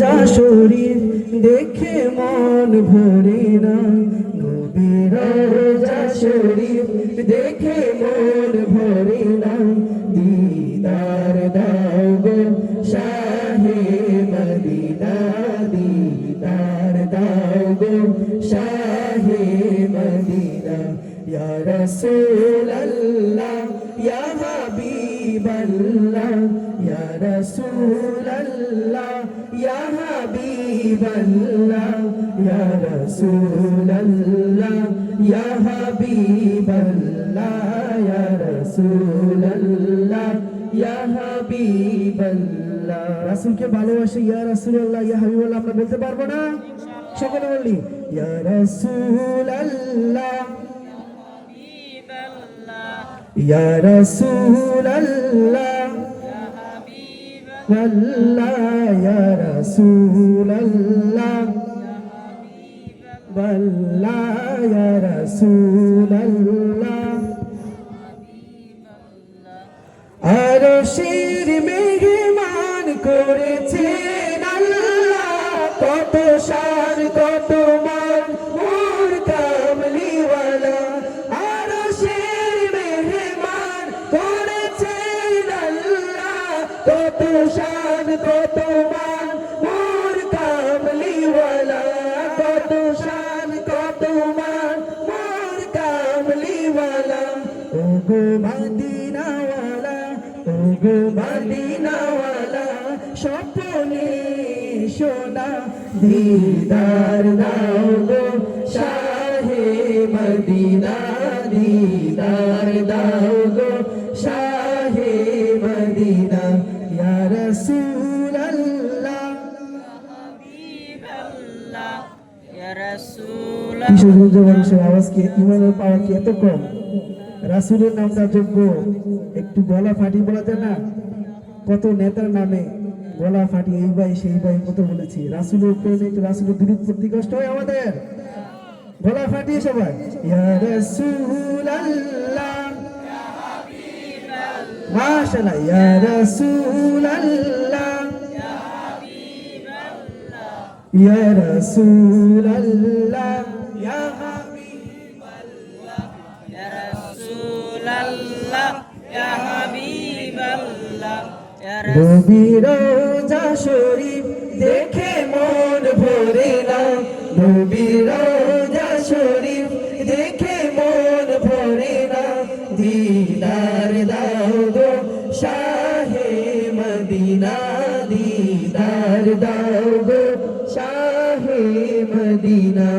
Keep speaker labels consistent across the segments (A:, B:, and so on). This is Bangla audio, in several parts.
A: যা শরীর দেখে মন ভরে না। নবীর যা শরীর দেখে মন ভরে না। দিদার দাও গো শাহে মদিনা, দিদার দাও গো শাহে মদিনা। ইয়া ইয়া হাবিবাল্লাহ ইয়া রাসূলাল্লাহ ইয়া হাবিবাল্লাহ ইয়া রাসূলাল্লাহ ইয়া হাবিবাল্লাহ ইয়া রাসূলাল্লাহ ইয়া হাবিবাল্লাহ রাসূলকে ভালোবাসে ইয়া রাসূলুল্লাহ ইয়া হাবিবাল্লাহ আমরা বলতে পারব না? সকলে বলি ইয়া রাসূলাল্লাহ। ইয়া রাসূলুল্লাহ। আল্লাহ ইয়া রাসূলুল্লাহ। আল্লাহ ইয়া রাসূলুল্লাহ। আরশের মেহমান করেছেন আল্লাহ। কত সার, কত মান। কত শান মোর কামলিওয়ালা কত শান কত মান মোর কামলিওয়ালা ও গো মদিনাওয়ালা, ও গো মদিনাওয়ালা, স্বপ্নে সোনা দিদার দাও গো। শাহে মদিনা দিদার দাও গো। শাহে মদিনা কিশোর মানুষের আওয়াজ কি ইমানের পাওয়া কি এত কম। রাসূলের নামটা যোগ্য। একটু গলা ফাটি বলা যায় না? কত নেতার নামে গলা ফাটি এই ভাই, সেই ভাই কত বলেছি? রাসূলের প্রেমে একটু রাসূলের দূরত পড়তে কষ্ট হয় আমাদের? গলা ফাটিয়ে সবাই। ইয়া রাসূলুল্লাহ মাশাআল্লাহ ইয়া রাসূলুল্লাহ ইয়া রাসূলুল্লাহ ইয়া নবীর যা শরীফ দেখে মন ভরে না নবীর শরীফ দেখে মন ভরে না দিদার দাও গো শাহে মদিনা দিদার দাও গো শাহে মদিনা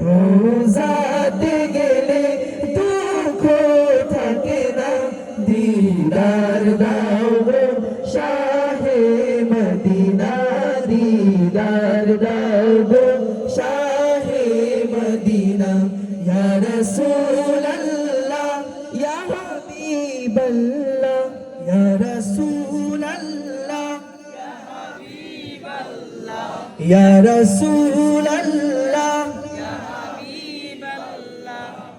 A: রোজাতে গেলে দুঃখ থাকে না। দিদার দাও শাহে মদিনা, দিদার দাও শাহে মদিনা। ইয়া রাসূলুল্লাহ, ইয়া হাবিবাল্লাহ, ইয়া রাসূলুল্লাহ ইয়া রাসূলুল্লাহ।